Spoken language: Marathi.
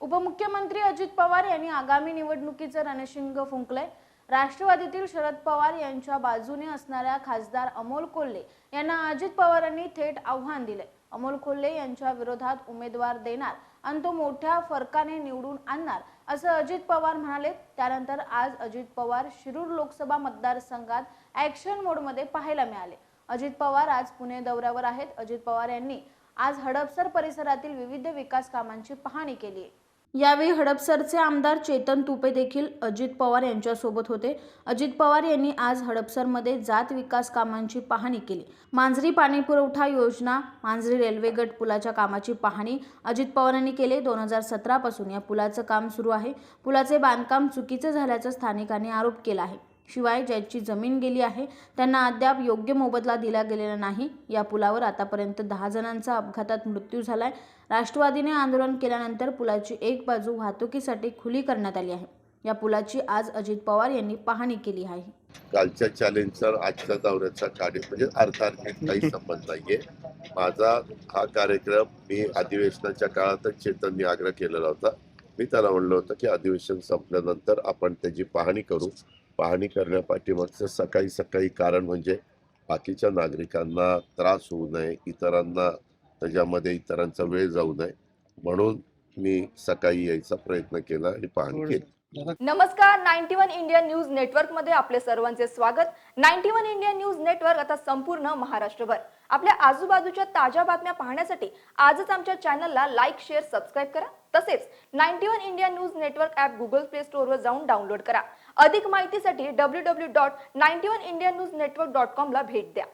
उपमुख्यमंत्री अजित पवार यांनी आगामी निवडणुकीचं रणशिंग फुंकलंय. राष्ट्रवादीतील शरद पवार यांच्या बाजूने असणाऱ्या खासदार अमोल कोल्हे यांना अजित पवारांनी थेट आव्हान दिले अमोल कोल्हे यांच्या विरोधात उमेदवार देणार आणि तो मोठ्या फरकाने निवडून आणणार असं अजित पवार म्हणाले. त्यानंतर आज अजित पवार शिरूर लोकसभा मतदारसंघात ऍक्शन मोडमध्ये पाहायला मिळाले. अजित पवार आज पुणे दौऱ्यावर आहेत. अजित पवार यांनी आज हडपसर परिसरातील विविध विकास कामांची पाहणी केली आहे. यावेळी हडपसरचे आमदार चेतन तुपे देखील अजित पवार यांच्यासोबत होते. अजित पवार यांनी आज हडपसरमध्ये जात विकास कामांची पाहणी केली. मांजरी पाणीपुरवठा योजना मांजरी रेल्वे गट पुलाच्या कामाची पाहणी अजित पवारांनी केले. दोन हजार सतरापासून या पुलाचं काम सुरू आहे. पुलाचे बांधकाम चुकीचं झाल्याचा स्थानिकांनी आरोप केला आहे. शिवाय ज्यांची जमीन गेली आहे त्यांना अद्याप योग्य मोबदला दिला गेलेला नाही. या पुलावर आतापर्यंत दहा जणांचा अपघातात मृत्यू झालाय. राष्ट्रवादीने आंदोलन केल्यानंतर पुलाची एक बाजू वाहतुकीसाठी खुली करण्यात आली आहे. या पुलाची आज अजित पवार यांनी पाहणी केली आहे. कालच्या चॅलेंजचा आजच्या दौऱ्याचा कार्य म्हणजे अर्थार्थी काही संबंध नाहीये. माझा हा कार्यक्रम मी अधिवेशनाच्या काळातच चेतननी आग्रह केलेला होता. मी त्याला म्हणलं होतं की अधिवेशन संपल्यानंतर आपण त्याची पाहणी करू. पाहणी करण्यापाठीमागचं सकाळी सकाळी कारण म्हणजे बाकीच्या नागरिकांना त्रास होऊ नये इतरांना त्याच्यामध्ये इतरांचा वेळ जाऊ नये. म्हणून मी सकाळी यायचा प्रयत्न केला आणि पाहणी केली नमस्कार नाईन्टी वन इंडिया न्यूज नेटवर्कमध्ये आपले सर्वांचे स्वागत. Ninety one India news network आता संपूर्ण महाराष्ट्रभर. आपल्या आजूबाजूच्या ताज्या बातम्या पाहण्यासाठी आजच आमच्या चॅनलला लाईक शेअर सबस्क्राईब करा. तसेच ninety one India news network app Google play स्टोअरवर जाऊन डाउनलोड करा. अधिक माहितीसाठी W W dot ninety one India news network dot कॉमला भेट द्या.